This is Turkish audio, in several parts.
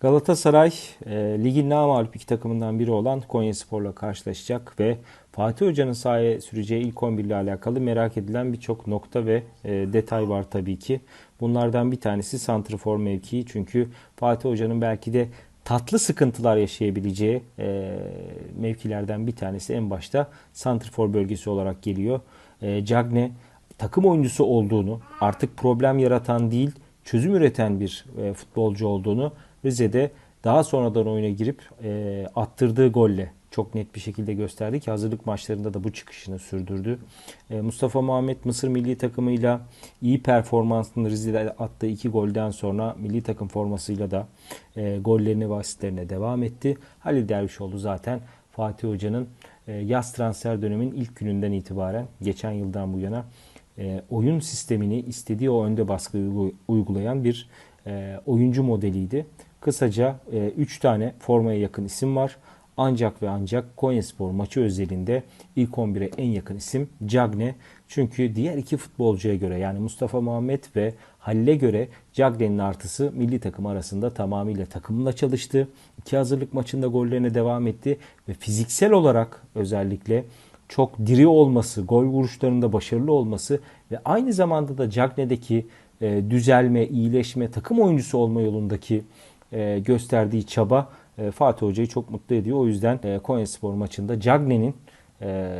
Galatasaray e, ligin namalip iki takımından biri olan Konyaspor'la karşılaşacak ve Fatih Hoca'nın sahaya süreceği ilk 11 ile alakalı merak edilen birçok nokta ve e, detay var tabii ki. Bunlardan bir tanesi santrfor mevkii çünkü Fatih Hoca'nın belki de tatlı sıkıntılar yaşayabileceği e, mevkilerden bir tanesi en başta santrfor bölgesi olarak geliyor. E, Cagne takım oyuncusu olduğunu artık problem yaratan değil çözüm üreten bir e, futbolcu olduğunu Rize'de daha sonradan oyuna girip e, attırdığı golle çok net bir şekilde gösterdi ki hazırlık maçlarında da bu çıkışını sürdürdü. E, Mustafa Muhammed Mısır milli takımıyla iyi performansını Rize'de attığı iki golden sonra milli takım formasıyla da e, gollerine ve asistlerine devam etti. Halil Dervişoğlu zaten Fatih Hoca'nın e, yaz transfer dönemin ilk gününden itibaren geçen yıldan bu yana e, oyun sistemini istediği o önde baskıyı uygulayan bir e, oyuncu modeliydi. Kısaca 3 e, tane formaya yakın isim var. Ancak ve ancak Konyaspor maçı özelinde ilk 11'e en yakın isim Cagne. Çünkü diğer iki futbolcuya göre yani Mustafa Muhammed ve Halil'e göre Cagne'nin artısı milli takım arasında tamamıyla takımla çalıştı. İki hazırlık maçında gollerine devam etti ve fiziksel olarak özellikle çok diri olması, gol vuruşlarında başarılı olması ve aynı zamanda da Cagne'deki e, düzelme, iyileşme, takım oyuncusu olma yolundaki e, gösterdiği çaba e, Fatih Hoca'yı çok mutlu ediyor. O yüzden e, Konyaspor maçında Cagne'nin e,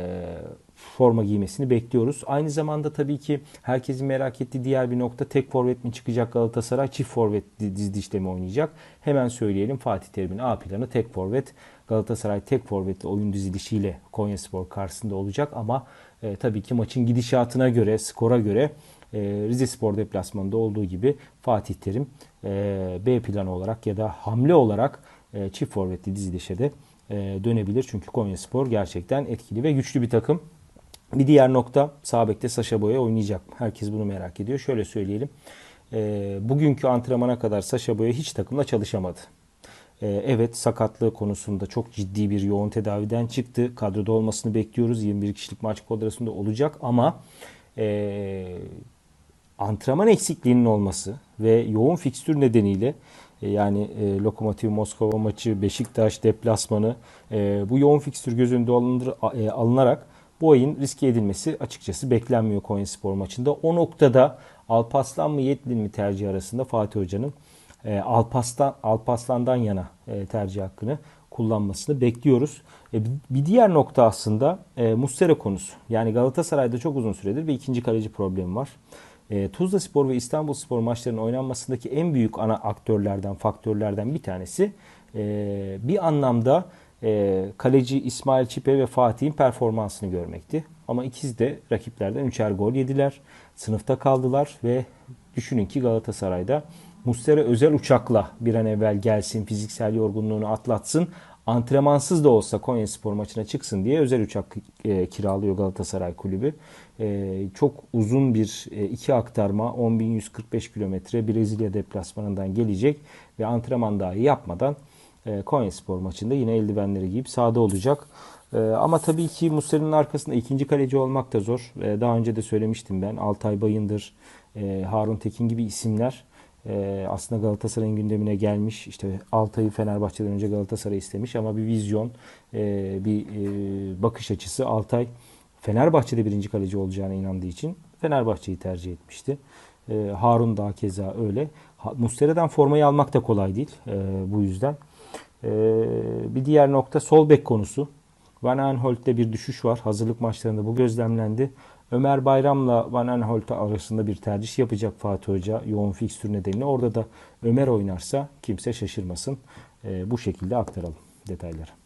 forma giymesini bekliyoruz. Aynı zamanda tabii ki herkesin merak ettiği diğer bir nokta tek forvet mi çıkacak Galatasaray çift forvet dizilişte mi oynayacak? Hemen söyleyelim Fatih Terim'in A planı tek forvet. Galatasaray tek forvetli oyun dizilişiyle Konyaspor karşısında olacak ama e, tabii ki maçın gidişatına göre, skora göre e, Rize Spor deplasmanında olduğu gibi Fatih Terim e, B planı olarak ya da hamle olarak e, çift forvetli dizilişe de e, dönebilir. Çünkü Konyaspor gerçekten etkili ve güçlü bir takım. Bir diğer nokta sağ bekte Saşa Boya oynayacak. Herkes bunu merak ediyor. Şöyle söyleyelim. Bugünkü antrenmana kadar Saşa Boya hiç takımla çalışamadı. Evet sakatlığı konusunda çok ciddi bir yoğun tedaviden çıktı. Kadroda olmasını bekliyoruz. 21 kişilik maç kadrosunda olacak ama antrenman eksikliğinin olması ve yoğun fikstür nedeniyle e, yani e, Lokomotiv Moskova maçı, Beşiktaş deplasmanı e, bu yoğun fikstür göz önünde alındır, e, alınarak bu ayın riske edilmesi açıkçası beklenmiyor Konya Spor maçında. O noktada Alpaslan mı Yetlin mi tercih arasında Fatih Hoca'nın e, Alpaslan, Alpaslan'dan yana e, tercih hakkını kullanmasını bekliyoruz. E, bir diğer nokta aslında e, Mustera konusu. Yani Galatasaray'da çok uzun süredir bir ikinci kaleci problemi var. E, Tuzla Spor ve İstanbul Spor maçlarının oynanmasındaki en büyük ana aktörlerden, faktörlerden bir tanesi e, bir anlamda e, kaleci İsmail Çipe ve Fatih'in performansını görmekti. Ama ikisi de rakiplerden üçer gol yediler. Sınıfta kaldılar ve düşünün ki Galatasaray'da Mustera özel uçakla bir an evvel gelsin, fiziksel yorgunluğunu atlatsın. Antrenmansız da olsa Konya Spor maçına çıksın diye özel uçak e, kiralıyor Galatasaray Kulübü. E, çok uzun bir e, iki aktarma 10.145 kilometre Brezilya deplasmanından gelecek ve antrenman dahi yapmadan e, Konya Spor maçında yine eldivenleri giyip sahada olacak. E, ama tabii ki Muslera'nın arkasında ikinci kaleci olmak da zor. E, daha önce de söylemiştim ben. Altay Bayındır, e, Harun Tekin gibi isimler e, aslında Galatasaray'ın gündemine gelmiş. İşte Altay'ı Fenerbahçe'den önce Galatasaray istemiş ama bir vizyon, e, bir e, bakış açısı Altay Fenerbahçe'de birinci kaleci olacağına inandığı için Fenerbahçe'yi tercih etmişti. E, Harun da keza öyle. Ha, Mustera'dan formayı almak da kolay değil e, bu yüzden. E, bir diğer nokta sol bek konusu. Van Aanholt'te bir düşüş var. Hazırlık maçlarında bu gözlemlendi. Ömer Bayram'la Van Aanholt arasında bir tercih yapacak Fatih Hoca yoğun fikstür nedeniyle. Orada da Ömer oynarsa kimse şaşırmasın. E, bu şekilde aktaralım detayları.